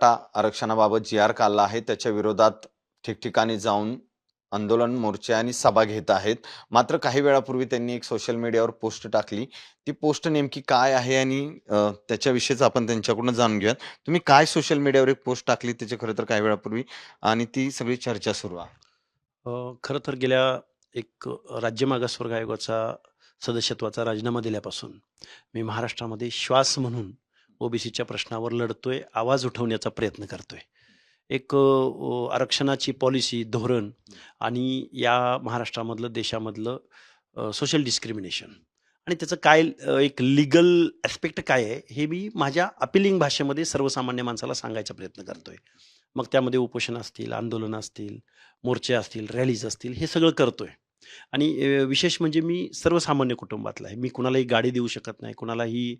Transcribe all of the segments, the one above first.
मराठा आरक्षणाबाबत जी आर काढला आहे त्याच्या विरोधात ठिकठिकाणी जाऊन आंदोलन मोर्चे आणि सभा घेत आहेत. मात्र काही वेळापूर्वी त्यांनी एक सोशल मीडियावर पोस्ट टाकली. ती पोस्ट नेमकी काय आहे आणि त्याच्याविषयीच आपण त्यांच्याकडून जाणून घेऊयात. तुम्ही काय सोशल मीडियावर एक पोस्ट टाकली त्याचे खरं तर काही वेळापूर्वी आणि ती सगळी चर्चा सुरू आहे? खरं तर गेल्या एक राज्य मागासवर्ग आयोगाचा सदस्यत्वाचा राजीनामा दिल्यापासून मी महाराष्ट्रामध्ये श्वास म्हणून ओबीसीच्या प्रश्नावर लढतोय आवाज उठवण्याचा प्रयत्न करतोय. एक आरक्षणाची पॉलिसी धोरण आणि या महाराष्ट्रामधलं देशामधलं सोशल डिस्क्रिमिनेशन आणि त्याचं काय एक लिगल ॲस्पेक्ट काय आहे हे मी माझ्या अपिलिंग भाषेमध्ये सर्वसामान्य माणसाला सांगायचा प्रयत्न करतोय. मग त्यामध्ये उपोषण असतील आंदोलन असतील मोर्चे असतील रॅलीज असतील हे सगळं करतोय. आणि विशेष म्हणजे मी सर्वसामान्य कुटुंबातला आहे. मी कुणालाही गाडी देऊ शकत नाही कुणालाही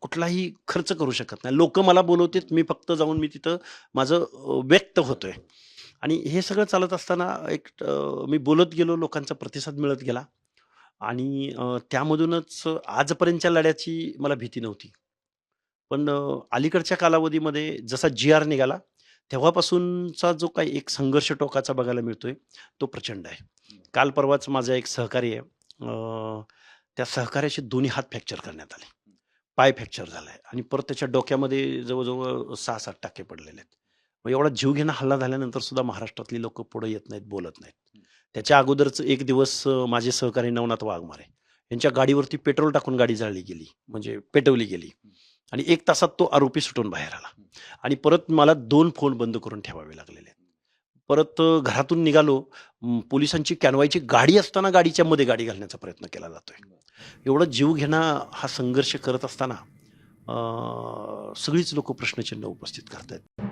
कुठलाही खर्च करू शकत नाही. लोक मला बोलवतात मी फक्त जाऊन मी तिथं माझं व्यक्त होतो आहे आणि हे सगळं चालत असताना एक मी बोलत गेलो लोकांचा प्रतिसाद मिळत गेला. आणि त्यामधूनच आजपर्यंतच्या लढ्याची मला भीती नव्हती. पण अलीकडच्या कालावधीमध्ये जसा जी आर निघाला तेव्हापासूनचा जो काही एक संघर्ष टोकाचा बघायला मिळतोय तो प्रचंड आहे. काल परवाच माझा एक सहकारी आहे त्या सहकार्याचे दोन्ही हात फ्रॅक्चर करण्यात आले. पाय फ्रॅक्चर झाला आहे आणि परत त्याच्या डोक्यामध्ये जवळजवळ सहा सात टाके पडलेले आहेत. मग एवढा जीवघेणा हल्ला झाल्यानंतर सुद्धा महाराष्ट्रातली लोक पुढे येत नाहीत बोलत नाहीत. त्याच्या अगोदरच एक दिवस माझे सहकारी नवनाथ वाघमारे यांच्या गाडीवरती पेट्रोल टाकून गाडी जाळली गेली म्हणजे पेटवली गेली. आणि एक तासात तो आरोपी सुटून बाहेर आला. आणि परत मला दोन फोन बंद करून ठेवावे लागलेले. आहेत परत घरातून निघालो. पोलिसांची कॅनवायची गाडी असताना गाडीच्या मध्ये गाडी घालण्याचा प्रयत्न केला जातोय. एवढा जीव घेणा हा संघर्ष करत असताना सगळीच लोक प्रश्नचिन्ह उपस्थित करत आहेत